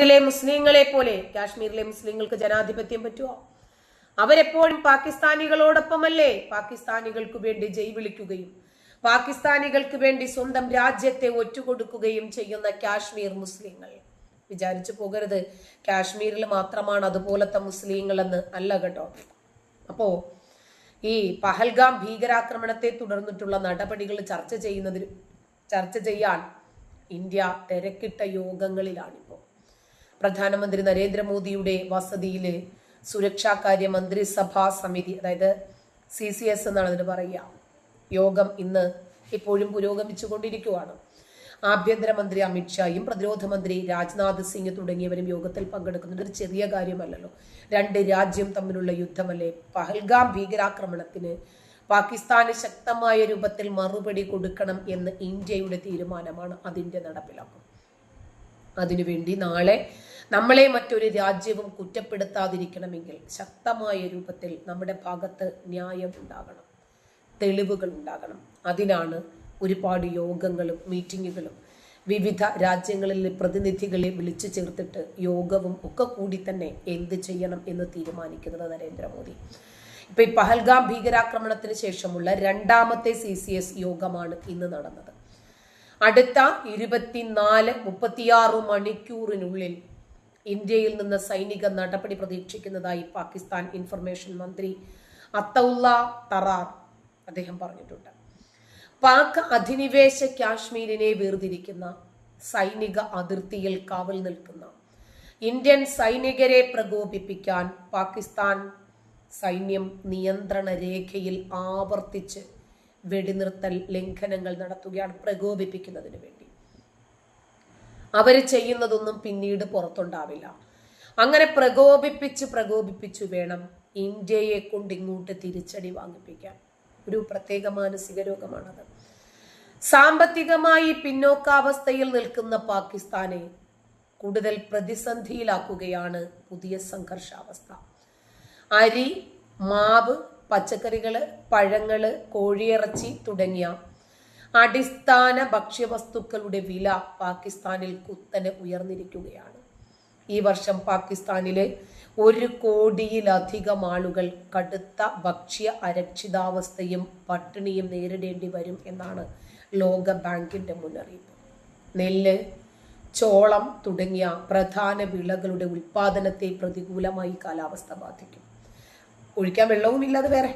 കാശ്മീരിലെ മുസ്ലിങ്ങളെ പോലെ കാശ്മീരിലെ മുസ്ലിങ്ങൾക്ക് ജനാധിപത്യം പറ്റുമോ അവരെപ്പോഴും പാകിസ്ഥാനികളോടൊപ്പമല്ലേ? പാകിസ്ഥാനികൾക്ക് വേണ്ടി ജയ് വിളിക്കുകയും പാകിസ്ഥാനികൾക്ക് വേണ്ടി സ്വന്തം രാജ്യത്തെ ഒറ്റുകൊടുക്കുകയും ചെയ്യുന്ന കാശ്മീർ മുസ്ലിങ്ങൾ. വിചാരിച്ചു പോകരുത്. കാശ്മീരിൽ മാത്രമാണ് അതുപോലത്തെ മുസ്ലിങ്ങളെന്ന് അല്ല കേട്ടോ. അപ്പോ ഈ പഹൽഗാം ഭീകരാക്രമണത്തെ തുടർന്നിട്ടുള്ള നടപടികൾ ചർച്ച ചെയ്യുന്നതിന് ചർച്ച ചെയ്യാൻ ഇന്ത്യ തിരക്കിട്ട യോഗങ്ങളിലാണിപ്പോൾ പ്രധാനമന്ത്രി നരേന്ദ്രമോദിയുടെ വസതിയിൽ സുരക്ഷാകാര്യ മന്ത്രിസഭാ സമിതി അതായത് സി സി എസ് എന്നാണ് അതിന് പറയുക യോഗം ഇന്ന് ഇപ്പോഴും പുരോഗമിച്ചുകൊണ്ടിരിക്കുകയാണ് ആഭ്യന്തരമന്ത്രി അമിത്ഷായും പ്രതിരോധ മന്ത്രി രാജ്നാഥ് സിംഗ് തുടങ്ങിയവരും യോഗത്തിൽ പങ്കെടുക്കുന്നത് ഒരു ചെറിയ കാര്യമല്ലല്ലോ. രണ്ട് രാജ്യം തമ്മിലുള്ള യുദ്ധമല്ലേ? പഹൽഗാം ഭീകരാക്രമണത്തിന് പാകിസ്ഥാന് ശക്തമായ രൂപത്തിൽ മറുപടി കൊടുക്കണം എന്ന് ഇന്ത്യയുടെ തീരുമാനമാണ് അതിന്റെ നടപ്പിലാക്കും അതിനുവേണ്ടി നാളെ നമ്മളെ മറ്റൊരു രാജ്യവും കുറ്റപ്പെടുത്താതിരിക്കണമെങ്കിൽ ശക്തമായ രൂപത്തിൽ നമ്മുടെ ഭാഗത്ത് ന്യായം ഉണ്ടാകണം. തെളിവുകൾ ഉണ്ടാകണം. അതിനാണ് ഒരുപാട് യോഗങ്ങളും മീറ്റിങ്ങുകളും വിവിധ രാജ്യങ്ങളിലെ പ്രതിനിധികളെ വിളിച്ചു ചേർത്തിട്ട് യോഗവും ഒക്കെ കൂടി തന്നെ എന്ത് ചെയ്യണം എന്ന് തീരുമാനിക്കുന്നത് നരേന്ദ്രമോദി. ഇപ്പൊ ഈ പഹൽഗാം ഭീകരാക്രമണത്തിന് ശേഷമുള്ള രണ്ടാമത്തെ സി സി എസ് യോഗമാണ് ഇന്ന് നടന്നത്. അടുത്ത ഇരുപത്തിനാല് മുപ്പത്തിയാറ് മണിക്കൂറിനുള്ളിൽ ഇന്ത്യയിൽ നിന്ന് സൈനിക നടപടി പ്രതീക്ഷിക്കുന്നതായി പാകിസ്ഥാൻ ഇൻഫർമേഷൻ മന്ത്രി അത്തൗല്ല തറാർ അദ്ദേഹം പറഞ്ഞിട്ടുണ്ട്. പാക് അധിനിവേശ കാശ്മീരിനെ വേർതിരിക്കുന്ന സൈനിക അതിർത്തിയിൽ കാവൽ നിൽക്കുന്ന ഇന്ത്യൻ സൈനികരെ പ്രകോപിപ്പിക്കാൻ പാകിസ്ഥാൻ സൈന്യം നിയന്ത്രണ രേഖയിൽ ആവർത്തിച്ച് വെടിനിർത്തൽ ലംഘനങ്ങൾ നടത്തുകയാണ് പ്രകോപിപ്പിക്കുന്നതിന് വേണ്ടി. അവർ ചെയ്യുന്നതൊന്നും പിന്നീട് പുറത്തുണ്ടാവില്ല. അങ്ങനെ പ്രകോപിപ്പിച്ച് പ്രകോപിപ്പിച്ചു വേണം ഇന്ത്യയെ കൊണ്ട് ഇങ്ങോട്ട് തിരിച്ചടി വാങ്ങിപ്പിക്കാൻ. ഒരു പ്രത്യേക മാനസിക രോഗമാണത്. സാമ്പത്തികമായി പിന്നോക്കാവസ്ഥയിൽ നിൽക്കുന്ന പാകിസ്ഥാനെ കൂടുതൽ പ്രതിസന്ധിയിലാക്കുകയാണ് പുതിയ സംഘർഷാവസ്ഥ. അരി മാവ് പച്ചക്കറികൾ പഴങ്ങൾ കോഴിയിറച്ചി തുടങ്ങിയ അടിസ്ഥാന ഭക്ഷ്യവസ്തുക്കളുടെ വില പാകിസ്ഥാനിൽ കുത്തനെ ഉയർന്നിരിക്കുകയാണ്. ഈ വർഷം പാകിസ്ഥാനിലെ ഒരു കോടിയിലധികം ആളുകൾ കടുത്ത ഭക്ഷ്യ അരക്ഷിതാവസ്ഥയും പട്ടിണിയും നേരിടേണ്ടി വരും എന്നാണ് ലോക ബാങ്കിന്റെ മുന്നറിയിപ്പ്. നെല്ല് ചോളം തുടങ്ങിയ പ്രധാന വിളകളുടെ ഉൽപാദനത്തെ പ്രതികൂലമായി കാലാവസ്ഥ ബാധിക്കും. ഒഴിക്കാൻ വെള്ളവുമില്ലാതെ വേറെ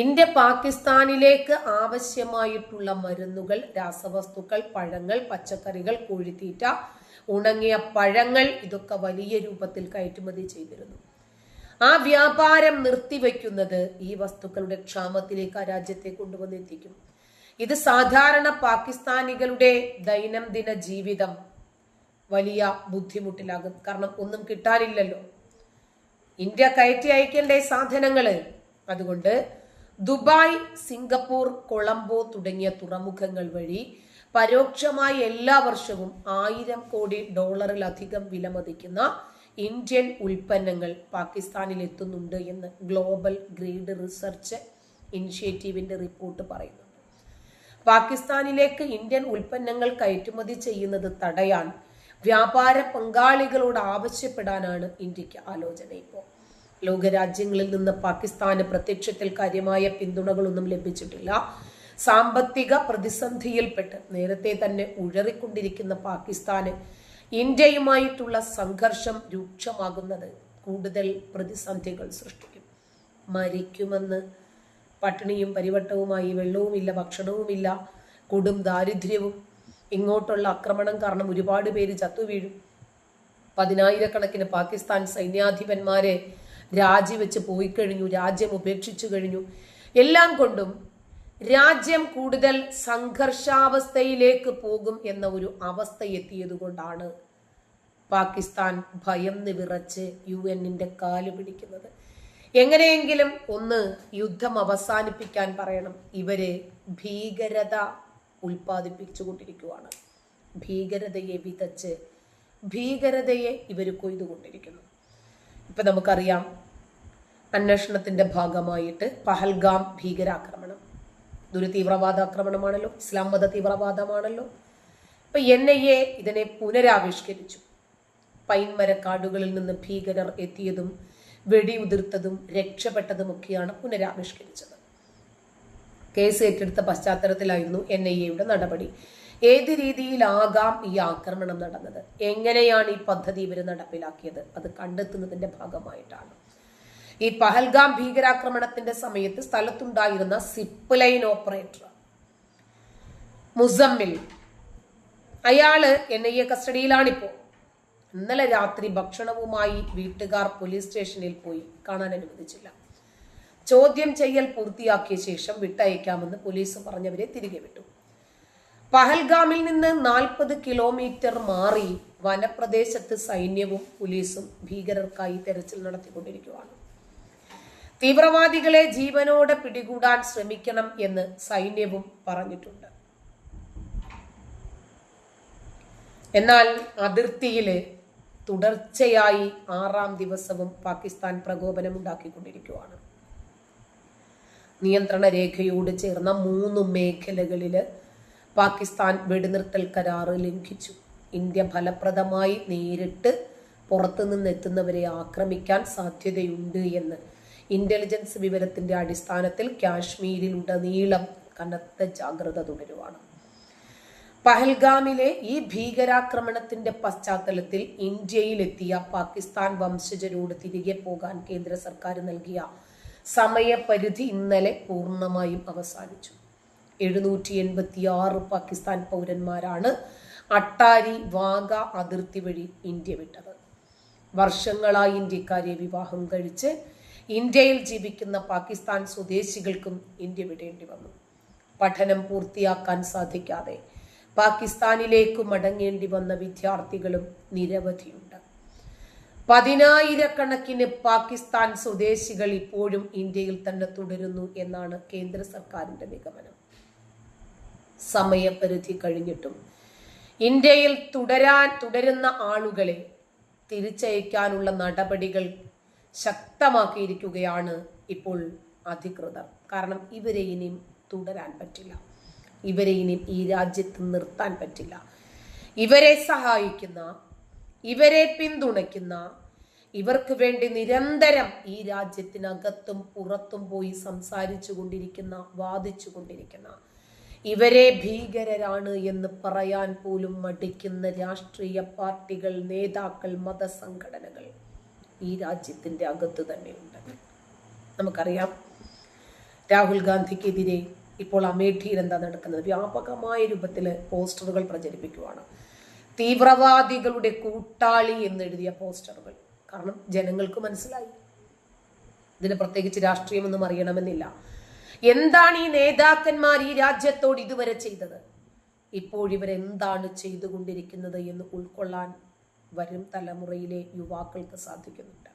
ഇന്ത്യ പാകിസ്ഥാനിലേക്ക് ആവശ്യമായിട്ടുള്ള മരുന്നുകൾ രാസവസ്തുക്കൾ പഴങ്ങൾ പച്ചക്കറികൾ കോഴിത്തീറ്റ ഉണങ്ങിയ പഴങ്ങൾ ഇതൊക്കെ വലിയ രൂപത്തിൽ കയറ്റുമതി ചെയ്തിരുന്നു. ആ വ്യാപാരം നിർത്തിവെക്കുന്നത് ഈ വസ്തുക്കളുടെ ക്ഷാമത്തിലേക്ക് ആ രാജ്യത്തെ കൊണ്ടുവന്നെത്തിക്കും. ഇത് സാധാരണ പാകിസ്ഥാനികളുടെ ദൈനംദിന ജീവിതം വലിയ ബുദ്ധിമുട്ടിലാകും. കാരണം ഒന്നും കിട്ടാനില്ലല്ലോ. ഇന്ത്യ കയറ്റി അയക്കേണ്ട സാധനങ്ങൾ അതുകൊണ്ട് ദുബായ് സിംഗപ്പൂർ കൊളംബോ തുടങ്ങിയ തുറമുഖങ്ങൾ വഴി പരോക്ഷമായി എല്ലാ വർഷവും ആയിരം കോടി ഡോളറിലധികം വിലമതിക്കുന്ന ഇന്ത്യൻ ഉൽപ്പന്നങ്ങൾ പാകിസ്ഥാനിൽ എത്തുന്നുണ്ട് എന്ന് ഗ്ലോബൽ ഗ്രീഡ് റിസർച്ച് ഇനിഷ്യേറ്റീവിന്റെ റിപ്പോർട്ട് പറയുന്നു. പാകിസ്ഥാനിലേക്ക് ഇന്ത്യൻ ഉൽപ്പന്നങ്ങൾ കയറ്റുമതി ചെയ്യുന്നത് തടയാൻ വ്യാപാര പങ്കാളികളോട് ആവശ്യപ്പെടാനാണ് ഇന്ത്യയ്ക്ക് ആലോചന ഇപ്പോൾ ലോകരാജ്യങ്ങളിൽ നിന്ന് പാകിസ്ഥാന് പ്രത്യക്ഷത്തിൽ കാര്യമായ പിന്തുണകളൊന്നും ലഭിച്ചിട്ടില്ല. സാമ്പത്തിക പ്രതിസന്ധിയിൽപ്പെട്ട് നേരത്തെ തന്നെ ഉഴറിക്കൊണ്ടിരിക്കുന്ന പാകിസ്ഥാന് ഇന്ത്യയുമായിട്ടുള്ള സംഘർഷം രൂക്ഷമാകുന്നത് കൂടുതൽ പ്രതിസന്ധികൾ സൃഷ്ടിക്കും. മരിക്കുമെന്ന് പട്ടിണിയും പരിവട്ടവുമായി വെള്ളവുമില്ല ഭക്ഷണവുമില്ല കൊടും ദാരിദ്ര്യവും ഇങ്ങോട്ടുള്ള ആക്രമണം കാരണം ഒരുപാട് പേര് ചത്തുവീഴും. പതിനായിരക്കണക്കിന് പാകിസ്ഥാൻ സൈന്യാധിപന്മാരെ രാജിവെച്ച് പോയി കഴിഞ്ഞു രാജ്യം ഉപേക്ഷിച്ചു കഴിഞ്ഞു. എല്ലാം കൊണ്ടും രാജ്യം കൂടുതൽ സംഘർഷാവസ്ഥയിലേക്ക് പോകും എന്ന ഒരു അവസ്ഥ എത്തിയതുകൊണ്ടാണ് പാകിസ്ഥാൻ ഭയം വിറച്ച് യു എന്നിന്റെ കാൽ പിടിക്കുന്നത്. എങ്ങനെയെങ്കിലും ഒന്ന് യുദ്ധം അവസാനിപ്പിക്കാൻ പറയണം. ഇവർ ഭീകരത ഉൽപ്പാദിപ്പിച്ചു കൊണ്ടിരിക്കുകയാണ് ഭീകരതയെ വിതച്ച് ഭീകരതയെ ഇവർ കൊയ്തുകൊണ്ടിരിക്കുന്നു. ഇപ്പൊ നമുക്കറിയാം അന്വേഷണത്തിന്റെ ഭാഗമായിട്ട് പഹൽഗാം ഭീകരാക്രമണം. ഇതൊരു തീവ്രവാദ ആക്രമണമാണല്ലോ ഇസ്ലാം മത തീവ്രവാദമാണല്ലോ. ഇപ്പം എൻ ഐ എ ഇതിനെ പുനരാവിഷ്കരിച്ചു. പൈൻമരക്കാടുകളിൽ നിന്ന് ഭീകരർ എത്തിയതും വെടിയുതിർത്തതും രക്ഷപ്പെട്ടതുമൊക്കെയാണ് പുനരാവിഷ്കരിച്ചത്. കേസ് ഏറ്റെടുത്ത പശ്ചാത്തലത്തിലായിരുന്നു എൻ ഐ എയുടെ നടപടി. ഏത് രീതിയിലാകാം ഈ ആക്രമണം നടന്നത്? എങ്ങനെയാണ് ഈ പദ്ധതി ഇവർ നടപ്പിലാക്കിയത്? അത് കണ്ടെത്തുന്നതിന്റെ ഭാഗമായിട്ടാണ്. ഈ പഹൽഗാം ഭീകരാക്രമണത്തിന്റെ സമയത്ത് സ്ഥലത്തുണ്ടായിരുന്ന സിപ്പ് ലൈൻ ഓപ്പറേറ്റർ മുസമ്മിൽ. അയാൾ എൻ ഐ എ കസ്റ്റഡിയിലാണിപ്പോ. ഇന്നലെ രാത്രി ഭക്ഷണവുമായി വീട്ടുകാർ പോലീസ് സ്റ്റേഷനിൽ പോയി കാണാൻ അനുവദിച്ചില്ല. ചോദ്യം ചെയ്യൽ പൂർത്തിയാക്കിയ ശേഷം വിട്ടയക്കാമെന്ന് പോലീസ് പറഞ്ഞവരെ തിരികെ വിട്ടു. പഹൽഗാമിൽ നിന്ന് നാൽപ്പത് കിലോമീറ്റർ മാറി വനപ്രദേശത്ത് സൈന്യവും പോലീസും ഭീകരർക്കായി തെരച്ചിൽ നടത്തിക്കൊണ്ടിരിക്കുകയാണ്. തീവ്രവാദികളെ ജീവനോടെ പിടികൂടാൻ ശ്രമിക്കണം എന്ന് സൈന്യവും പറഞ്ഞിട്ടുണ്ട്. എന്നാൽ അതിർത്തിയിൽ തുടർച്ചയായി ആറാം ദിവസവും പാകിസ്ഥാൻ പ്രകോപനം ഉണ്ടാക്കിക്കൊണ്ടിരിക്കുകയാണ്. നിയന്ത്രണ രേഖയോട് ചേർന്ന മൂന്ന് മേഖലകളിൽ പാകിസ്ഥാൻ വെടിനിർത്തൽ കരാറ് ലംഘിച്ചു. ഇന്ത്യ ഫലപ്രദമായി നേരിട്ട് പുറത്തു നിന്നെത്തുന്നവരെ ആക്രമിക്കാൻ സാധ്യതയുണ്ട് എന്ന്. ഇന്റലിജൻസ് വിവരത്തിന്റെ അടിസ്ഥാനത്തിൽ കാശ്മീരിൽ കാശ്മീരിലുടനീളം കനത്ത ജാഗ്രത തുടരുവാണ്. പഹൽഗാമിലെ ഈ ഭീകരാക്രമണത്തിന്റെ പശ്ചാത്തലത്തിൽ ഇന്ത്യയിലെത്തിയ പാകിസ്ഥാൻ വംശജരോട് തിരികെ പോകാൻ കേന്ദ്ര സർക്കാർ നൽകിയ സമയപരിധി ഇന്നലെ പൂർണമായും അവസാനിച്ചു. എഴുന്നൂറ്റി എൺപത്തി ആറ് പാകിസ്ഥാൻ പൗരന്മാരാണ് അട്ടാരി വാഗ അതിർത്തി വഴി ഇന്ത്യ വിട്ടത്. വർഷങ്ങളായി ഇന്ത്യക്കാരെ വിവാഹം കഴിച്ച് ഇന്ത്യയിൽ ജീവിക്കുന്ന പാകിസ്ഥാൻ സ്വദേശികൾക്കും ഇന്ത്യ വിടേണ്ടി വന്നു. പഠനം പൂർത്തിയാക്കാൻ സാധിക്കാതെ പാകിസ്ഥാനിലേക്ക് മടങ്ങേണ്ടി വന്ന വിദ്യാർത്ഥികളും നിരവധിയുണ്ട്. പതിനായിരക്കണക്കിന് പാകിസ്ഥാൻ സ്വദേശികൾ ഇപ്പോഴും ഇന്ത്യയിൽ തന്നെ തുടരുന്നു എന്നാണ് കേന്ദ്ര സർക്കാരിന്റെ നിഗമനം. സമയപരിധി കഴിഞ്ഞിട്ടും. ഇന്ത്യയിൽ തുടരാൻ തുടരുന്ന ആളുകളെ തിരിച്ചയക്കാനുള്ള നടപടികൾ ശക്തമാക്കിയിരിക്കുകയാണ് ഇപ്പോൾ അധികൃതർ. കാരണം ഇവരെ ഇനിയും തുടരാൻ പറ്റില്ല. ഇവരെ ഇനിയും ഈ രാജ്യത്ത് നിർത്താൻ പറ്റില്ല. ഇവരെ സഹായിക്കുന്ന ഇവരെ പിന്തുണയ്ക്കുന്ന ഇവർക്ക് വേണ്ടി നിരന്തരം ഈ രാജ്യത്തിനകത്തും പുറത്തും പോയി സംസാരിച്ചു കൊണ്ടിരിക്കുന്ന വാദിച്ചു കൊണ്ടിരിക്കുന്ന ഇവരെ ഭീകരരാണ് എന്ന് പറയാൻ പോലും മടിക്കുന്ന രാഷ്ട്രീയ പാർട്ടികൾ നേതാക്കൾ മതസംഘടനകൾ ഈ രാജ്യത്തിന്റെ അകത്ത് തന്നെയുണ്ട് നമുക്കറിയാം. രാഹുൽ ഗാന്ധിക്കെതിരെ ഇപ്പോൾ അമേഠിയിൽ എന്താ നടക്കുന്നത്? വ്യാപകമായ രൂപത്തിൽ പോസ്റ്ററുകൾ പ്രചരിപ്പിക്കുവാണ്. തീവ്രവാദികളുടെ കൂട്ടാളി എന്നെഴുതിയ പോസ്റ്ററുകൾ. കാരണം ജനങ്ങൾക്ക് മനസ്സിലായി. ഇതിന് പ്രത്യേകിച്ച് രാഷ്ട്രീയമൊന്നും അറിയണമെന്നില്ല. എന്താണ് ഈ നേതാക്കന്മാർ ഈ രാജ്യത്തോട് ഇതുവരെ ചെയ്തത്? ഇപ്പോൾ ഇപ്പോഴിവരെന്താണ് ചെയ്തുകൊണ്ടിരിക്കുന്നത് എന്ന് ഉൾക്കൊള്ളാൻ വരും തലമുറയിലെ യുവാക്കൾക്ക് സാധിക്കുന്നുണ്ട്.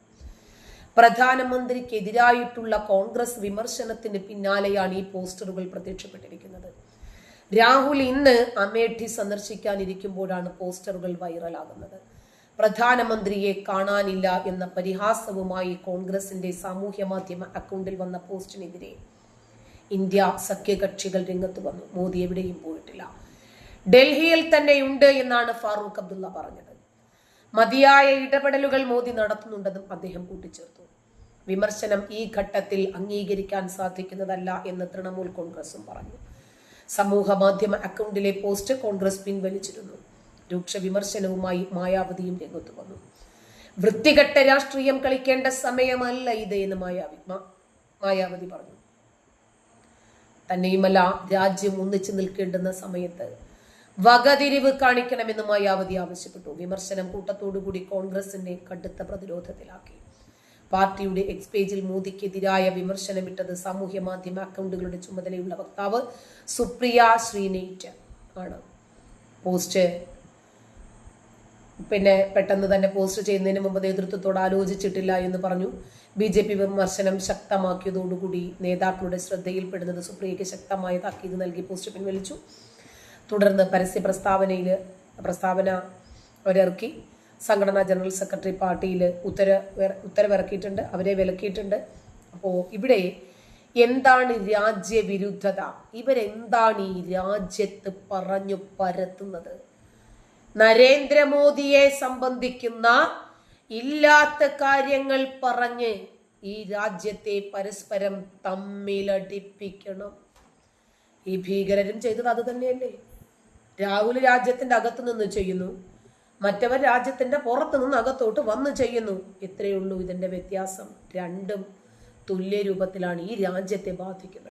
പ്രധാനമന്ത്രിക്കെതിരായിട്ടുള്ള കോൺഗ്രസ് വിമർശനത്തിന് പിന്നാലെയാണ് ഈ പോസ്റ്ററുകൾ പ്രത്യക്ഷപ്പെട്ടിരിക്കുന്നത്. രാഹുൽ ഇന്ന് അമേഠി സന്ദർശിക്കാനിരിക്കുമ്പോഴാണ് പോസ്റ്ററുകൾ വൈറലാകുന്നത്. പ്രധാനമന്ത്രിയെ കാണാനില്ല എന്ന പരിഹാസവുമായി കോൺഗ്രസിന്റെ സാമൂഹ്യ മാധ്യമ അക്കൗണ്ടിൽ വന്ന പോസ്റ്റിനെതിരെ ഇന്ത്യ സഖ്യകക്ഷികൾ രംഗത്ത് വന്നു. മോദി എവിടെയും പോയിട്ടില്ല. ഡൽഹിയിൽ തന്നെയുണ്ട് എന്നാണ് ഫാറൂഖ് അബ്ദുള്ള പറഞ്ഞത്. മതിയായ ഇടപെടലുകൾ മോദി നടത്തുന്നുണ്ടെന്നും അദ്ദേഹം കൂട്ടിച്ചേർത്തു. വിമർശനം ഈ ഘട്ടത്തിൽ അംഗീകരിക്കാൻ സാധിക്കുന്നതല്ല എന്ന് തൃണമൂൽ കോൺഗ്രസും പറഞ്ഞു. സമൂഹ മാധ്യമ അക്കൗണ്ടിലെ പോസ്റ്റ് കോൺഗ്രസ് പിൻവലിച്ചിരുന്നു. രൂക്ഷ വിമർശനവുമായി മായാവതിയും രംഗത്ത് വന്നു. വൃത്തികെട്ട രാഷ്ട്രീയം കളിക്കേണ്ട സമയമല്ല ഇത് എന്ന് മായാവി മായാവതി പറഞ്ഞു. തന്നെയുമല്ല രാജ്യം ഒന്നിച്ചു നിൽക്കേണ്ടുന്ന സമയത്ത് വകതിരിവ് കാണിക്കണമെന്ന് മായാവതി ആവശ്യപ്പെട്ടു. വിമർശനം കൂട്ടത്തോടുകൂടി കോൺഗ്രസിന്റെ കടുത്ത പ്രതിരോധത്തിലാക്കി. പാർട്ടിയുടെ എക്സ് പേജിൽ മോദിക്കെതിരായ വിമർശനമിട്ടത് സാമൂഹ്യ മാധ്യമ അക്കൗണ്ടുകളുടെ ചുമതലയുള്ള വക്താവ് സുപ്രിയ ശ്രീനേറ്റ് ആണ്. പോസ്റ്റ് പിന്നെ പെട്ടെന്ന് തന്നെ പോസ്റ്റ് ചെയ്യുന്നതിന് മുമ്പ് നേതൃത്വത്തോട് ആലോചിച്ചിട്ടില്ല എന്ന് പറഞ്ഞു. ബി ജെ പി വിമർശനം ശക്തമാക്കിയതോടുകൂടി നേതാക്കളുടെ ശ്രദ്ധയിൽപ്പെടുന്നത് സുപ്രിയയ്ക്ക് ശക്തമായ താക്കീത് നൽകി പോസ്റ്റ് പിൻവലിച്ചു. തുടർന്ന് പരസ്യ പ്രസ്താവനയിൽ പ്രസ്താവന അവരിറക്കി സംഘടനാ ജനറൽ സെക്രട്ടറി പാർട്ടിയിൽ ഉത്തര ഉത്തരവിറക്കിയിട്ടുണ്ട്. അവരെ വിലക്കിയിട്ടുണ്ട്. അപ്പോൾ ഇവിടെ എന്താണ് രാജ്യവിരുദ്ധത? ഇവരെന്താണ് ഈ രാജ്യത്ത് പറഞ്ഞു പരത്തുന്നത്? നരേന്ദ്രമോദിയെ സംബന്ധിക്കുന്ന ഇല്ലാത്ത കാര്യങ്ങൾ പറഞ്ഞ് ഈ രാജ്യത്തെ പരസ്പരം തമ്മിലടിപ്പിക്കണം. ഈ ഭീകരരും ചെയ്തത് അത് തന്നെയല്ലേ? രാഹുൽ രാജ്യത്തിന്റെ അകത്ത് നിന്ന് ചെയ്യുന്നു. മറ്റവർ രാജ്യത്തിന്റെ പുറത്തു നിന്ന് അകത്തോട്ട് വന്ന് ചെയ്യുന്നു. ഇത്രയേ ഉള്ളൂ ഇതിന്റെ വ്യത്യാസം. രണ്ടും തുല്യ രൂപത്തിലാണ് ഈ രാജ്യത്തെ ബാധിക്കുന്നത്.